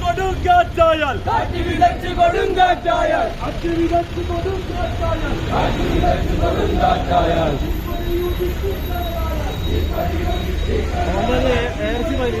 കൊടുങ്കാറ്റായാൽ കാറ്റ് വിതച്ച് കൊടുങ്കാറ്റായാൽ കാറ്റ് വിതച്ച് കൊടുങ്കാറ്റായാൽ കാറ്റ് വിതച്ച് കൊടുങ്കാറ്റായാൽ എയർസി പരിധി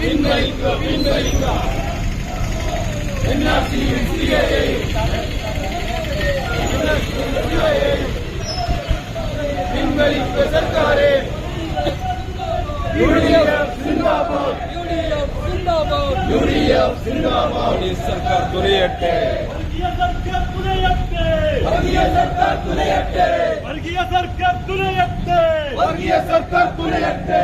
എൻ ആർ സിയും സി എയും പിൻവലിക്കുക സർക്കാരെ യു ഡി എഫ് സിന്ദാബാദ് യു ഡി എഫ് സിന്ദാബാദ് യു ഡി എഫ് സിന്ദാബാദ് ഈ സർക്കാർ തുലയട്ടെ വർഗീയ സർക്കാർ തുലയട്ടെ വർഗീയ സർക്കാർ തുലയട്ടെ വർഗീയ സർക്കാർ തുലയട്ടെ വർഗീയ സർക്കാർ തുലയട്ടെ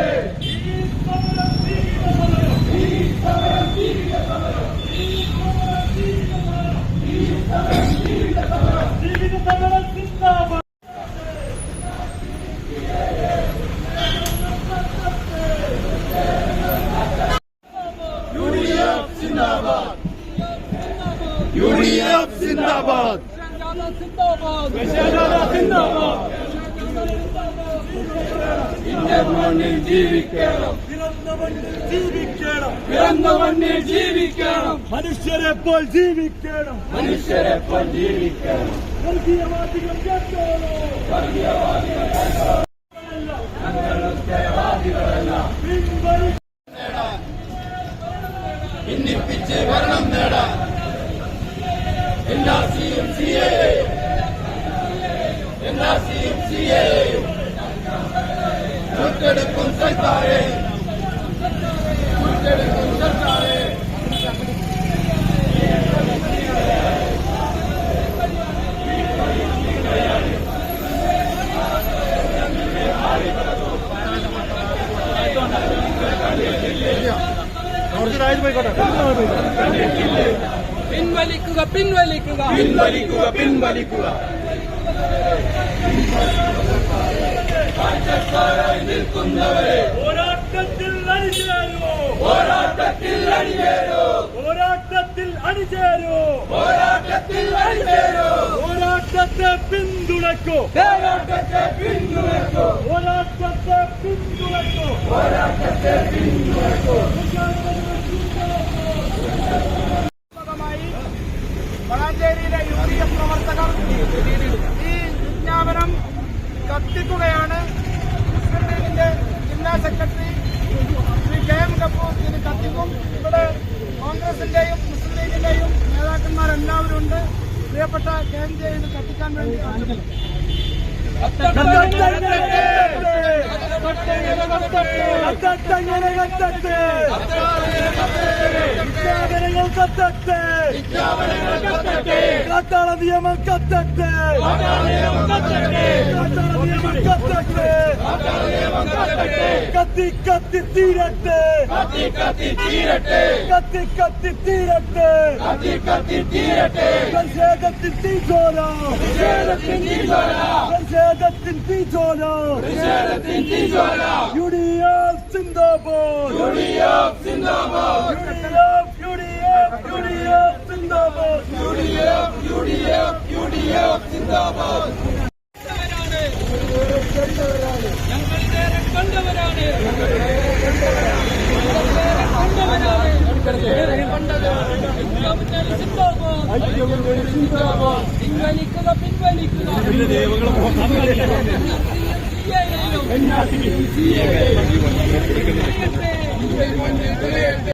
ജീവിത സമരം സിന്ദാബാദ് യു ഡി എഫ് സിന്ദാബാദ് യു ഡി എഫ് സിന്ദാബാദ് ഇന്ത്യൻ മണ്ണിൽ ജീവിക്കണം ജീവിക്കണം പിറന്ന മണ്ണിൽ ജീവിക്കണം മനുഷ്യരെ പോൽ ജീവിക്കണം മനുഷ്യരെ പോൽ ജീവിക്കണം വർഗീയവാദികൾ പിൻവലി ഭിന്നിപ്പിച്ച് ഭരണം നേടാൻ എല്ലാ സിയും സി എയും എല്ലാ സിയും സി എയും ചുട്ടെടുക്കും സർക്കാരെ ചുട്ടെടുക്കും സർക്കാരെ പിൻവലിക്കുക പിൻവലിക്കുക. പിൻവലിക്കുക പിൻവലിക്കുക. നിൽക്കുന്നവരെ പോരാട്ടത്തിൽ അണിചേരൂ. പോരാട്ടത്തിൽ അണിചേരൂ. പോരാട്ടത്തിൽ അണിചേരൂ പോരാട്ടത്തിൽ അണിചേരൂ പോരാട്ടത്തെ പിന്തുണക്കൂ പോരാട്ടത്തെ പിന്തുണക്കൂ പോരാട്ടത്തെ പിന്തുണക്കൂ പോരാട്ടത്തെ പിന്തുണക്കൂ ഭാഗമായി വളാഞ്ചേരിയിലെ യു ഡി എഫ് പ്രവർത്തകർ ഈ വിജ്ഞാപനം കത്തിക്കുകയാണ് മുസ്ലിം ലീഗിന്റെ ജില്ലാ secretary Shri K M Kapoor ഇതിന് കത്തിക്കും. ഇവിടെ കോൺഗ്രസിന്റെയും മുസ്ലിം ലീഗിന്റെയും നേതാക്കന്മാരെല്ലാവരും ഉണ്ട്. പ്രിയപ്പെട്ട കെ എം ജെ ഇത് കത്തിക്കാൻ വേണ്ടി ആവശ്യപ്പെടുന്നു കത്തങ്ങനെ കത്തട്ടെ വിജ്ഞാപനങ്ങൾ കത്തട്ടെ. കാട്ടാള നിയമം കത്തട്ടെ. കാട്ടാള നിയമം കത്തട്ടെ. കത്തി കത്തി തീരട്ടെ. കത്തി കത്തി തീരട്ടെ. കത്തി കത്തി തീരട്ടെ കത്തി കത്തി തീരട്ടെ പ്രതിഷേധത്തിൽ തീജോല പ്രതിഷേധത്തിൻ തീജ്വാല പ്രതിഷേധത്തിൽ തീജോല പ്രതിഷേധത്തിൻ തീജ്വാല യു ഡി എഫ് സിന്ദാബാദ്. യു ഡി എഫ് സിന്ദാബാദ്. U D F U D F U D F സിന്ദാബാദ് U D F U D F U D F സിന്ദാബാദ് പിൻവലിക്കുക പിൻവലിക്കുക. ഞാനത്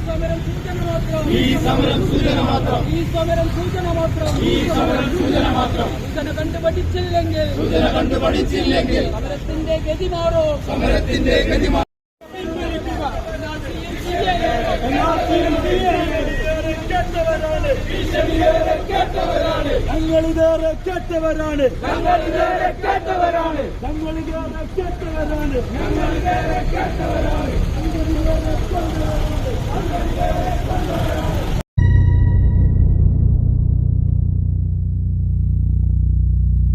ഈ സമരം സൂചന മാത്രം. ഈ സമരം സൂചന മാത്രം ഈ സമരം സൂചന മാത്രം സൂചന കണ്ടു പഠിച്ചില്ലെങ്കിൽ സൂചന കണ്ടു സമരത്തിന്റെ ഗതി മാറോ സമരത്തിന്റെ ഗതി മാറും ഞങ്ങളിതേറെ കേട്ടവരാണ് ഞങ്ങളിതേറെ കേട്ടവരാണ് ഞങ്ങളിതേറെ കേട്ടവരാണ് ഞങ്ങളിതേറെ കേട്ടവരാണ് ഞങ്ങളിതേറെ കേട്ടവരാണ്